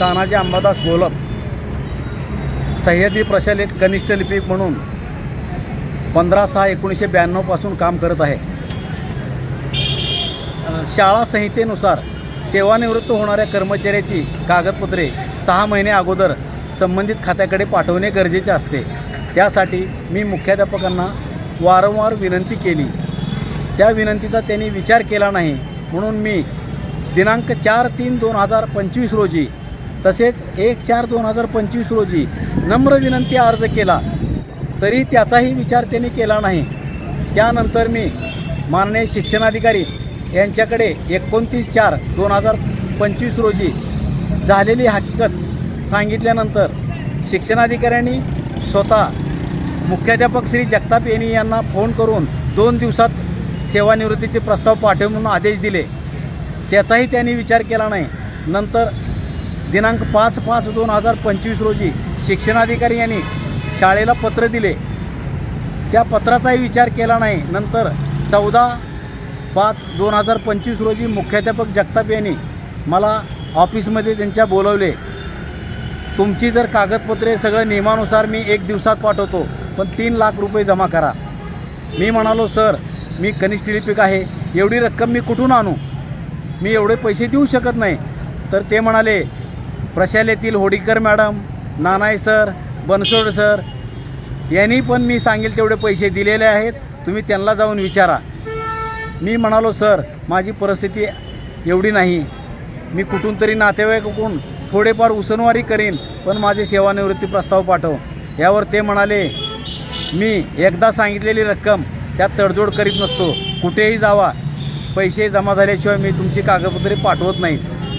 तानाजी अंबादास गोलप सह्याद्री प्रशालेत कनिष्ठ लिपिक म्हणून पंधरा सहा एकोणीसशे ब्याण्णवपासून काम करत आहे. शाळा संहितेनुसार सेवानिवृत्त होणाऱ्या कर्मचाऱ्याची कागदपत्रे सहा महिने अगोदर संबंधित खात्याकडे पाठवणे गरजेचे असते. त्यासाठी मी मुख्याध्यापकांना वारंवार विनंती केली. त्या विनंतीचा त्यांनी विचार केला नाही म्हणून मी दिनांक चार तीन दोन हजार पंचवीस रोजी तसेच एक चार दोन हजार पंचवीस रोजी नम्र विनंती अर्ज केला तरी त्याचाही विचार त्यांनी केला नाही. त्यानंतर मी माननीय शिक्षणाधिकारी यांच्याकडे एकोणतीस चार दोन हजार पंचवीस रोजी झालेली हकीकत सांगितल्यानंतर शिक्षणाधिकाऱ्यांनी स्वतः मुख्याध्यापक श्री जगताप यांनी यांना फोन करून दोन दिवसात सेवानिवृत्तीचे प्रस्ताव पाठव म्हणून आदेश दिले. त्याचाही त्यांनी विचार केला नाही. नंतर दिनांक पाच पाच दोन हजार पंचवीस रोजी शिक्षणाधिकारी यांनी शाळेला पत्र दिले. त्या पत्राचाही विचार केला नाही. नंतर चौदा पाच दोन हजार पंचवीस रोजी मुख्याध्यापक जगताप यांनी मला ऑफिसमध्ये त्यांच्या बोलवले. तुमची जर कागदपत्रे सगळं नियमानुसार मी एक दिवसात पाठवतो पण तीन लाख रुपये जमा करा. मी म्हणालो सर मी कनिष्ठ लिपिक आहे. एवढी रक्कम मी कुठून आणू? मी एवढे पैसे देऊ शकत नाही. तर ते म्हणाले प्रशालेतील होडीकर मॅडम नानाय सर बनसोड सर यांनी पण मी सांगेल तेवढे पैसे दिलेले आहेत. तुम्ही त्यांना जाऊन विचारा. मी म्हणालो सर माझी परिस्थिती एवढी नाही. मी कुठून तरी नातेवाईकडून थोडेफार उसनवारी करीन पण माझे सेवानिवृत्ती प्रस्ताव पाठव. यावर ते म्हणाले मी एकदा सांगितलेली रक्कम त्यात तडजोड करीत नसतो. कुठेही जावा. पैसे जमा झाल्याशिवाय मी तुमची कागदपत्रे पाठवत नाही.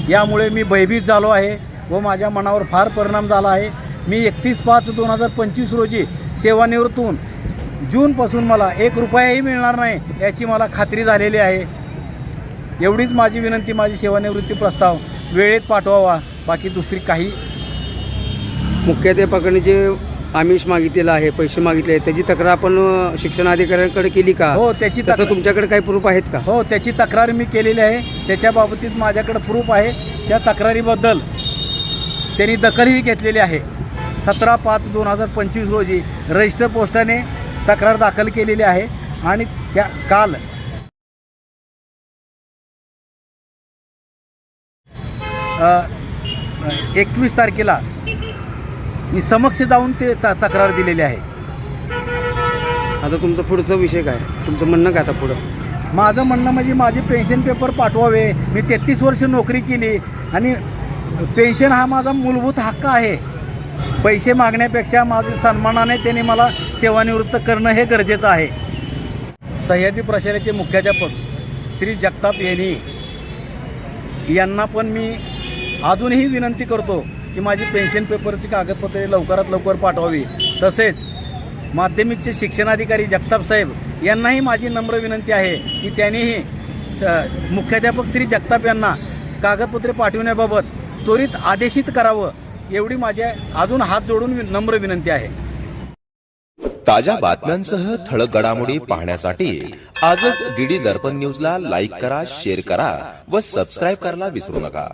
यामुळे मी भयभीत झालो आहे. व माझ्या मनावर फार परिणाम झाला आहे. मी एकतीस पाच दोन हजार पंचवीस रोजी सेवानिवृत्त होऊन जूनपासून मला एक रुपयाही मिळणार नाही याची मला खात्री झालेली आहे. एवढीच माझी विनंती माझी सेवानिवृत्ती प्रस्ताव वेळेत पाठवावा. बाकी दुसरी काही मुख्याध्यापकाने जे आमिष मागितलेलं आहे पैसे मागितले आहेत त्याची तक्रार आपण शिक्षणाधिकाऱ्यांकडे केली का? हो त्याची तक्रार तुमच्याकडे काही प्रूफ आहेत का? हो त्याची तक्रार मी केलेली आहे. त्याच्या बाबतीत माझ्याकडे प्रूफ आहे. त्या तक्रारीबद्दल त्यांनी दखलही घेतलेली आहे. सतरा पाच दोन हजार पंचवीस रोजी रजिस्टर पोस्टाने तक्रार दाखल केलेली आहे आणि त्या काल एकवीस तारखेला मी समक्ष जाऊन ते त तक्रार दिलेली आहे. आता तुमचा पुढचा विषय काय? तुमचं म्हणणं काय आता पुढं? माझं म्हणणं म्हणजे माझे पेन्शन पेपर पाठवावे. मी तेहतीस वर्ष नोकरी केली आणि पेन्शन हा माझा मूलभूत हक्क आहे. पैसे मागण्यापेक्षा माझे सन्मानाने त्यांनी मला सेवानिवृत्त करणं हे गरजेचं आहे. सह्याद्री प्रशालेचे मुख्याध्यापक श्री जगताप यांनी यांना पण मी अजूनही विनंती करतो की माझी पेन्शन पेपरची कागदपत्रे लवकरात लवकर पाठवावी. तसेच माध्यमिकचे शिक्षणाधिकारी जगताप साहेब यांनाही माझी नम्र विनंती आहे की त्यांनीही मुख्याध्यापक श्री जगताप यांना कागदपत्रे पाठविण्याबाबत त्वरित आदेशित करावं एवढी माझ्या अजून हात जोडून वि- नम्र विनंती आहे. ताज्या बातम्यांसह ठळक घडामोडी पाहण्यासाठी आजच डीडी दर्पण न्यूजला लाईक करा शेअर करा व सबस्क्राईब करायला विसरू नका.